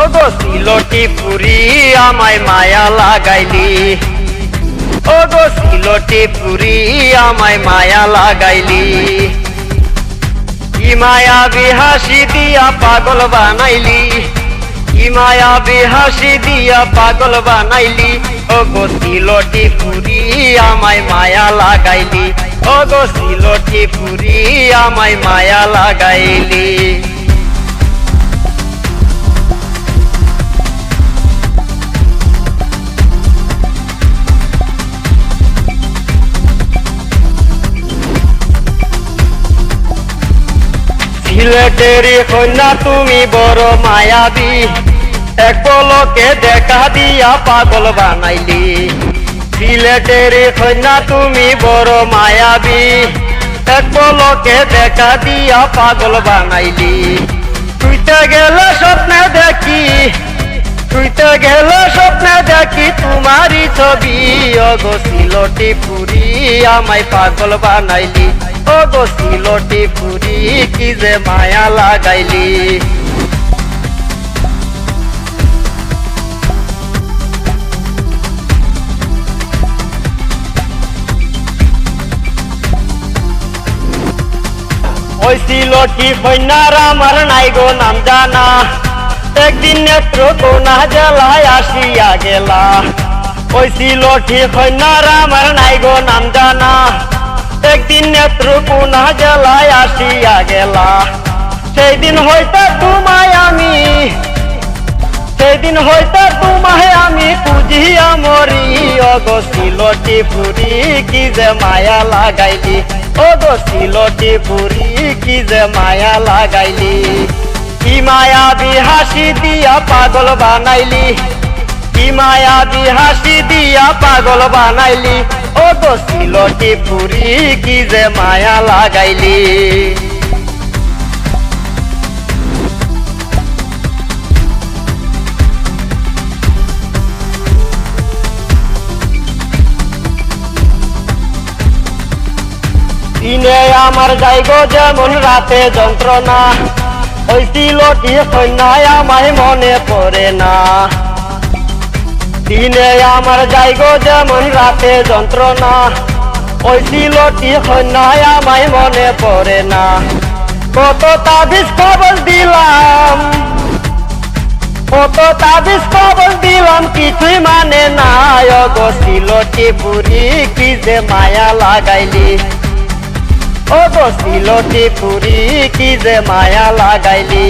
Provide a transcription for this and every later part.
ও গো silty Puri আমায় মায়া লাগাইলি। ও গো silty Puri আমায় মায়া লাগাইলি। কি মায়া বিহাসি দিয়া পাগল বানাইলি। কি মায়া বিহাসি দিয়া পাগল বানাইলি। ও গো সিলটি পুরি আমায় মায়া লাগাইলি। ও গো সিলটি পুরি আমায় মায়া লাগাইলি। সিলেটের কন্যা, তুমি বড় মায়াবি। এক পলকে দেখা দিয়া পাগল বানাইলি। সিলেটের কন্যা, তুমি বড় মায়াবি। এক পলকে দেখা দিয়া পাগল বানাইলি। তুইতে গেলে স্বপ্নে দেখি তুইতে গেলে স্বপ্নে দেখি তোমারই ছবি। অগো সিলটি পুরি আমায় পাগল বানাইলি। অগো সিলটি পুরি কি যে মায়া লাগাইলি। ওই সিলটি কন্যার আমার নাই গো নাম জানা। একদিন নেত্র কোনা জেলায় আসিয়া গেলা। ওই সিলটি কন্যার আমার নাই গো নাম জানা একদিন নেত্র কোনা জেলায় আসিয়া গেলা। সেই দিন হইতে তোমায় আমি সেদিন হইতে তোমায় আমি খুঁজিয়া মরি। অগো সিলটি পুরি কি যে মায়া লাগাইলি? অগো সিলটি পুরি কি যে মায়া লাগাইলি? কি মায়া বিহাসি দিয়া পাগল বানাইলি। কি মায়া বিহাসি দিয়া পাগল বানাইলি। অগো সিলটি পুরি, কি যে মায়া লাগাইলি। দিনে আমার যাইগো যেমন রাতে যন্ত্রণা। ওই সিলটি সৈন্যায় আমায় মনে পড়ে না। দিনে আমার যাইগো যেমন রাতে যন্ত্রণা ওই সিলটি সৈন্যায় আমায় মনে পড়ে না। কত তাবিজ খবর দিলাম, কত তাবিজ খবর দিলাম, কিছুই মানে না অগো সিলটি পুরি কি যে মায়া লাগাইলি। ও গো সিলটি পুরি কি যে মায়া লাগাইলি।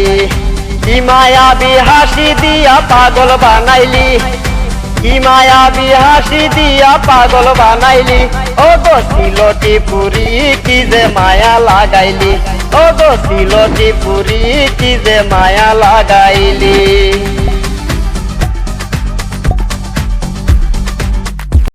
কি মায়া বিহাসি দিয়া পাগল বানাইলি। কি মায়া বিহাসি দিয়া পাগল বানাইলি। ও গো সিলটি পুরি কি যে মায়া লাগাইলি। ও গো সিলটি পুরি কি যে মায়া লাগাইলি।